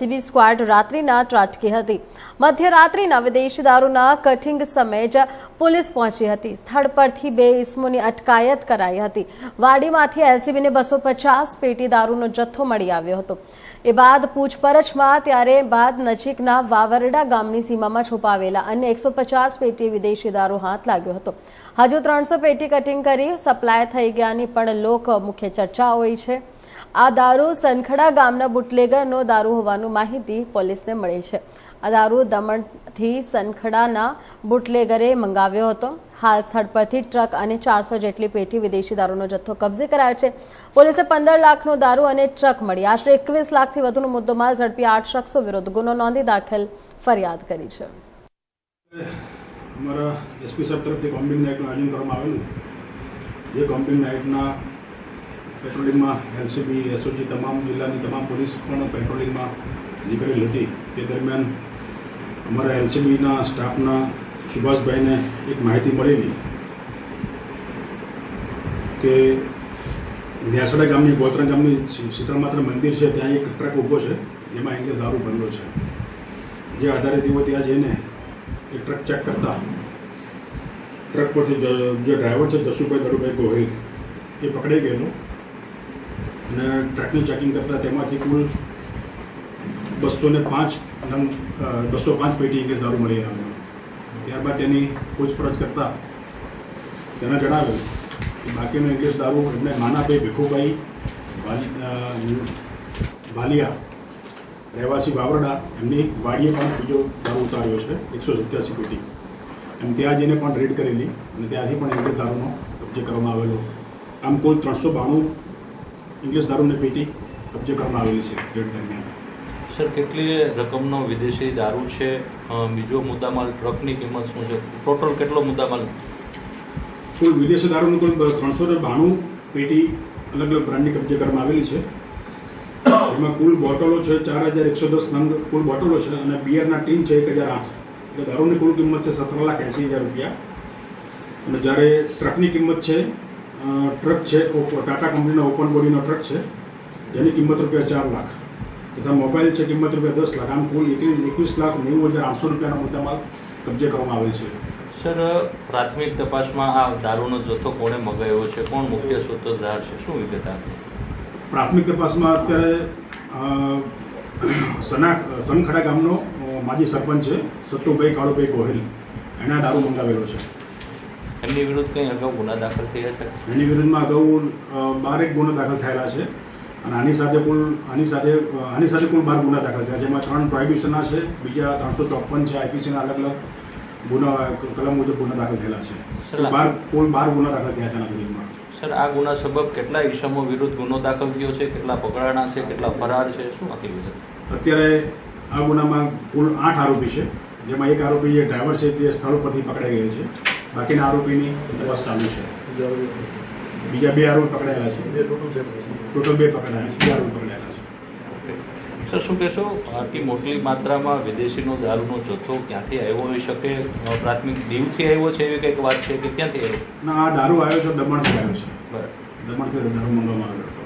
CB squad રાત્રિના ત્રાટકી હતી. મધ્યરાત્રિના વિદેશી દારૂના કટિંગ સમયે જ પોલીસ પહોંચી હતી. સ્થળ પરથી બે ઇસમોની અટકાયત કરાઈ હતી. વાડીમાંથી એલસીબીને બસો પચાસ પેટી દારૂનો જથ્થો મળી આવ્યો હતો. એ બાદ પૂછપરછમાં ત્યારે બાદ નજીકના વાવરડા ગામની સીમામાં છુપાવેલા અન્ય એકસો પચાસ પેટી વિદેશી દારૂ હાથ લાગ્યો હતો. હજુ ત્રણસો પેટી કટિંગ કરી સપ્લાય થઈ ગયાની પણ લોક મુખ્ય ચર્ચા હોય છે. આ દારૂ સનખડા ગામના બુટલેગરનો દારૂ હોવાનું માહિતી પોલીસને મળી છે. આ દારૂ દમણથી સનખડાના બુટલેગરે મંગાવ્યો હતો. હાલ સ્થળ પરથી ટ્રક અને ચારસો જેટલી પેટી વિદેશી દારૂનો જથ્થો કબજે કરાયો છે. પોલીસે પંદર લાખનો દારૂ અને ટ્રક મળી. આશરે એકવીસ લાખથી વધુનો મુદ્દોમાલ ઝડપી આઠ શખ્સો વિરુદ્ધ ગુનો નોંધી દાખલ ફરિયાદ કરી છે. અમારા એસપી સાહેબ તરફથી કોમ્બિંગ નાઇટનું આયોજન કરવામાં આવેલું. જે કોમ્બિંગ નાઇટના પેટ્રોલિંગમાં એલસીબી એસઓજી તમામ જિલ્લાની તમામ પોલીસ પણ પેટ્રોલિંગમાં નીકળેલી હતી. તે દરમિયાન અમારા એલસીબીના સ્ટાફના સુભાષભાઈને એક માહિતી મળેલી કે ન્યાસડા ગામની, ગોત્રા ગામની શીતળમાત્ર મંદિર છે, ત્યાં એક ટ્રક ઊભો છે, જેમાં એને દારૂ ભરેલો છે. જે આધારે તેઓ ત્યાં જઈને એ ટ્રક ચેક કરતા. ટ્રક પરથી જે ડ્રાઈવર છે, જસુભાઈ દરુભાઈ ગોહિલ, એ પકડાઈ ગયેલો. અને ટ્રેકનું ચેકિંગ કરતાં તેમાંથી કુલ બસો ને પાંચ નંગ બસો પાંચ પેટી ઇંગ્લિશ દારૂ મળી આવ્યો ત્યારબાદ તેની પૂછપરછ કરતાં તેને જણાવ્યું કે બાકીનો ઇંગ્લિશ દારૂ એમને માનાભાઈ ભીખુભાઈ વાલી વાલિયા રહેવાસી વાવરડા એમની વાડીએ પણ બીજો દારૂ ઉતાર્યો છે, એકસો સત્યાસી પેટી. એમ ત્યાં જઈને પણ રેડ કરેલી અને ત્યાંથી પણ ઇંગ્લિશ દારૂનો કબજે કરવામાં આવેલો. આમ કુલ ત્રણસો બાણું ઇંગ્લિશ દારૂની પેટી કબજે કરવામાં આવેલી છે રેડ દરમિયાન સર કેટલી રકમનો વિદેશી દારૂ છે? બીજો મુદ્દામાલ ટ્રકની કિંમત શું છે? ટોટલ કેટલો મુદ્દામાલ? કુલ વિદેશી દારૂની કુલ ત્રણસો ને બાણું પેટી અલગ અલગ બ્રાન્ડની કબજે કરવામાં આવેલી છે. એમાં કુલ બોટલો છે ચાર હજાર એકસો દસ નંગ કુલ બોટલો છે અને બિયરના ટીમ છે એક હજાર આઠ. એટલે દારૂની કુલ કિંમત છે સત્તર લાખ એંસી હજાર રૂપિયા. અને જ્યારે ટ્રકની કિંમત છે ટ્રક છે ઓપ- ટાટા કંપનીનો ઓપન બોડીનો ટ્રક છે. જેની કિંમત રૂપિયા ચાર લાખ. તથા મોબાઈલ છે કિંમત રૂપિયા દસ લાખ. આમ કુલ એકવીસ એકવીસ લાખ નેવું હજાર આઠસો રૂપિયાનો મુદ્દામાલ કબજે કરવામાં આવેલ છે. સર પ્રાથમિક તપાસમાં આ દારૂનો જથ્થો કોણે મગાવ્યો છે? કોણ મુખ્ય સૂત્રધાર છે? શું વિગત આપે? પ્રાથમિક તપાસમાં અત્યારે સના સનખડા ગામનો માજી સરપંચ છે સત્તુભાઈ કાળુભાઈ ગોહિલ. એણે આ દારૂ મંગાવેલો છે. એમની વિરુદ્ધ કંઈ અગાઉ ગુના દાખલ થયા છે? એની વિરુદ્ધમાં અગાઉ બાર બારેક ગુનો દાખલ થયેલા છે અને આની સાથે કુલ આની સાથે આની સાથે કુલ બાર ગુના દાખલ થયા જેમાં ત્રણ પ્રોહિબિશનના છે બીજા ત્રણસો ચોપન છે આઈપીસીના અલગ અલગ ગુના કલમ મુજબ ગુના દાખલ થયેલા છે. બાર કુલ બાર ગુના દાખલ થયા છે આના વિરુદ્ધમાં. સર આ ગુના સબબ કેટલા ઈસમો વિરુદ્ધ ગુનો દાખલ થયો છે? કેટલા પકડાણા છે? કેટલા ફરાર છે? શું આખી વિગત અત્યારે આ ગુનામાં કુલ આઠ આરોપી છે જેમાં એક આરોપી જે ડ્રાઈવર છે તે સ્થળ પરથી પકડાઈ ગયેલ છે. બાકીના આરોપીની તપાસ ચાલુ છે. બીજા બે આરોપી પકડાયેલા છે. ટોટલ બે પકડાયા છે. બે આરોપી પકડાયેલા છે. સર શું કહેશો? આટલી મોટી માત્રામાં વિદેશીનો દારૂનો જથ્થો ક્યાંથી આવ્યો હોઈ શકે? પ્રાથમિક દીવથી આવ્યો છે એવી કંઈક વાત છે કે ક્યાંથી આવ્યો? ના આ દારૂ આવ્યો છે દમણથી આવ્યો છે. બરાબર. દમણથી દારૂ મંગાવવામાં આવ્યો